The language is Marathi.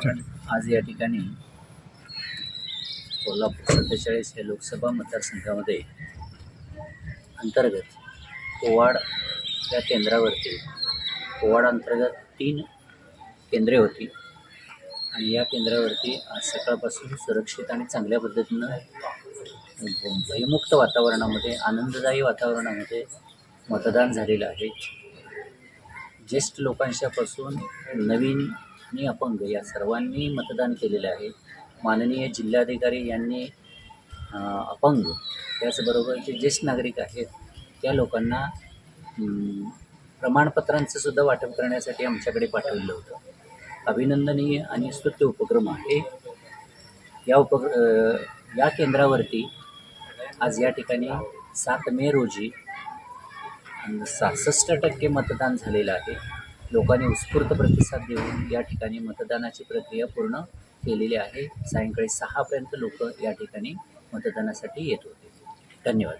आज या ठिकाणी कोल्हापूर सत्तेचाळीस हे लोकसभा मतदारसंघामध्ये अंतर्गत पोवाड या केंद्रावरती पोवाड अंतर्गत तीन केंद्रे होती. आणि या केंद्रावरती आज सकाळपासून सुरक्षित आणि चांगल्या पद्धतीनं भयमुक्त वातावरणामध्ये आनंददायी वातावरणामध्ये मतदान झालेलं आहे. ज्येष्ठ लोकांच्यापासून नवीन आणि अपंग या सर्वांनी मतदान केलेलं आहे. माननीय जिल्हाधिकारी यांनी अपंग त्याचबरोबर जे ज्येष्ठ नागरिक आहेत त्या लोकांना प्रमाणपत्रांचं सुद्धा वाटप करण्यासाठी आमच्याकडे पाठवलं होतं. अभिनंदनीय आणि स्तुत्य उपक्रम आहे. या उपक्र या केंद्रावरती आज या ठिकाणी सात मे रोजी सहासष्ट टक्के मतदान झालेलं आहे. लोकांनी उत्स्फूर्त प्रतिसाद देऊन या ठिकाणी मतदानाची प्रक्रिया पूर्ण केलेली आहे. सायंकाळी सहापर्यंत लोक या ठिकाणी मतदानासाठी येत होते. धन्यवाद.